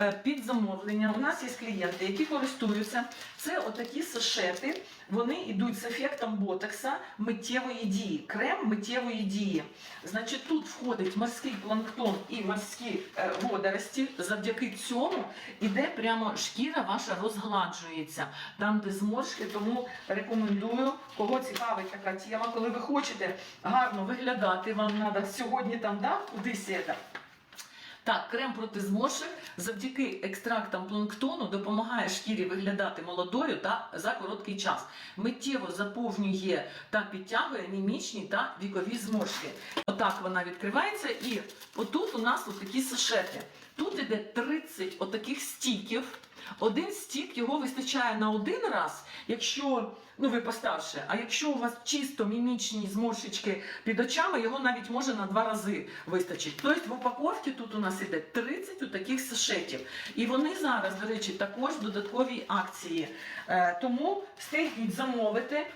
Е, Під замовлення у нас є клієнти, які користуються. Це отакі сашети. Вони йдуть з ефектом ботекса миттєвої дії, крем миттєвої дії. Значить, тут входить морський планктон і морські е, водорості. Завдяки цьому іде прямо шкіра ваша розгладжується. Там, де зморшки, тому рекомендую, кого цікавить така тема, коли ви хочете гарно виглядати, вам треба сьогодні там да, кудись це. Так, крем проти зморшок завдяки екстрактам планктону допомагає шкірі виглядати молодою та за короткий час. Миттєво заповнює та підтягує мімічні та вікові зморшки. Отак вона відкривається, і отут у нас такі сашети. Тут іде 30 отаких стіків. Один стік його вистачає на один раз, якщо ну ви постарше. А якщо у вас чисто мімічні зморшечки під очами, його навіть може на два рази вистачить. Тобто в упаковці тут у нас іде 30 у таких сашетів. І вони зараз, до речі, також в додатковій акції. Е, тому встигніть замовити.